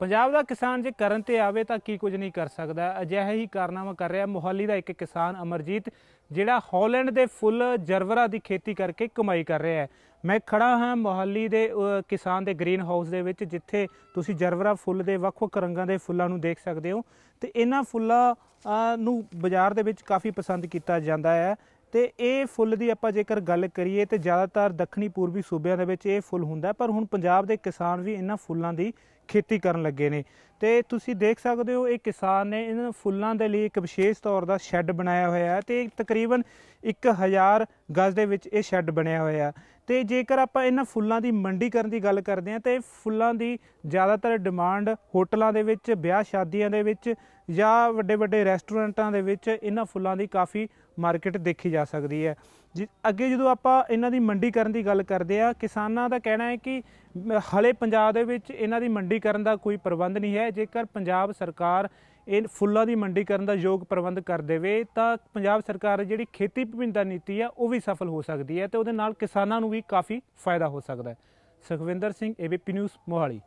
ਪੰਜਾਬ ਦਾ ਕਿਸਾਨ ਜੇ ਕਰਨ ਤੇ ਆਵੇ ਤਾਂ ਕੀ ਕੁਝ ਨਹੀਂ ਕਰ ਸਕਦਾ। ਅਜਿਹਾ ਹੀ ਕਾਰਨਾਮਾ ਕਰ ਰਿਹਾ ਮੋਹਾਲੀ ਦਾ ਇੱਕ ਕਿਸਾਨ ਅਮਰਜੀਤ, ਜਿਹੜਾ ਹਾਲੈਂਡ ਦੇ ਫੁੱਲ ਜਰਵਰਾ ਦੀ ਖੇਤੀ ਕਰਕੇ ਕਮਾਈ ਕਰ ਰਿਹਾ ਹੈ। ਮੈਂ ਖੜਾ ਹਾਂ ਮੋਹਾਲੀ ਦੇ ਕਿਸਾਨ ਦੇ ਗ੍ਰੀਨ ਹਾਊਸ ਦੇ ਵਿੱਚ, ਜਿੱਥੇ ਤੁਸੀਂ ਜਰਵਰਾ ਫੁੱਲ ਦੇ ਵੱਖ-ਵੱਖ ਰੰਗਾਂ ਦੇ ਫੁੱਲਾਂ ਨੂੰ ਦੇਖ ਸਕਦੇ ਹੋ। ਤੇ ਇਹਨਾਂ ਫੁੱਲਾਂ ਨੂੰ ਬਾਜ਼ਾਰ ਦੇ ਵਿੱਚ ਕਾਫੀ ਪਸੰਦ ਕੀਤਾ ਜਾਂਦਾ ਹੈ। ਤੇ ਇਹ ਫੁੱਲ ਦੀ ਆਪਾਂ ਜੇਕਰ ਗੱਲ ਕਰੀਏ ਤੇ ਜ਼ਿਆਦਾਤਰ ਦੱਖਣੀ ਪੂਰਬੀ ਸੂਬਿਆਂ ਦੇ ਵਿੱਚ ਇਹ ਫੁੱਲ ਹੁੰਦਾ ਪਰ ਹੁਣ ਪੰਜਾਬ ਦੇ ਕਿਸਾਨ ਵੀ ਇਹਨਾਂ ਫੁੱਲਾਂ ਦੀ ਖੇਤੀ ਕਰਨ ਲੱਗੇ ਨੇ। ਤੇ ਤੁਸੀਂ ਦੇਖ ਸਕਦੇ ਹੋ, ਇਹ ਕਿਸਾਨ ਨੇ ਇਹਨਾਂ ਫੁੱਲਾਂ ਦੇ ਲਈ ਇੱਕ ਵਿਸ਼ੇਸ਼ ਤੌਰ ਦਾ ਸ਼ੈੱਡ ਬਣਾਇਆ ਹੋਇਆ ਹੈ ਤੇ ਤਕਰੀਬਨ 1000 ਗਜ਼ ਦੇ ਵਿੱਚ ਇਹ ਸ਼ੈੱਡ ਬਣਿਆ ਹੋਇਆ ਹੈ। ਤੇ ਜੇਕਰ ਆਪਾਂ ਇਹਨਾਂ ਫੁੱਲਾਂ ਦੀ ਮੰਡੀ ਕਰਨ ਦੀ ਗੱਲ ਕਰਦੇ ਹਾਂ, ਤੇ ਇਹ ਫੁੱਲਾਂ ਦੀ ਜ਼ਿਆਦਾਤਰ ਡਿਮਾਂਡ ਹੋਟਲਾਂ ਦੇ ਵਿੱਚ, ਵਿਆਹ ਸ਼ਾਦੀਆਂ ਦੇ ਵਿੱਚ ਜਾਂ ਵੱਡੇ ਵੱਡੇ ਰੈਸਟੋਰੈਂਟਾਂ ਦੇ ਵਿੱਚ ਇਹਨਾਂ ਫੁੱਲਾਂ ਦੀ ਕਾਫੀ ਮਾਰਕੀਟ ਦੇਖੀ ਜਾ ਸਕਦੀ ਹੈ। ਜੀ ਅੱਗੇ ਜਦੋਂ ਆਪਾਂ ਇਹਨਾਂ ਦੀ ਮੰਡੀ ਕਰਨ ਦੀ ਗੱਲ ਕਰਦੇ ਆ, ਕਿਸਾਨਾਂ ਦਾ ਕਹਿਣਾ ਹੈ ਕਿ ਮ- ਹਲੇ ਪੰਜਾਬ ਦੇ ਵਿੱਚ ਇਹਨਾਂ ਦੀ ਮੰਡੀ ਕਰਨ ਦਾ ਕੋਈ ਪ੍ਰਬੰਧ ਨਹੀਂ ਹੈ। ਜੇਕਰ ਪੰਜਾਬ ਸਰਕਾਰ ਇਹ ਫੁੱਲਾਂ ਦੀ ਮੰਡੀ ਕਰਨ ਦਾ ਯੋਗ ਪ੍ਰਬੰਧ ਕਰ ਦੇਵੇ, ਤਾਂ ਪੰਜਾਬ ਸਰਕਾਰ ਜਿਹੜੀ ਖੇਤੀ ਵਿਭਿੰਨਤਾ ਨੀਤੀ ਆ, ਉਹ ਵੀ ਸਫਲ ਹੋ ਸਕਦੀ ਹੈ ਤੇ ਉਹਦੇ ਨਾਲ ਕਿਸਾਨਾਂ ਨੂੰ ਵੀ ਕਾਫੀ ਫਾਇਦਾ ਹੋ ਸਕਦਾ ਹੈ। Sukhwinder Singh ABP news Mohali.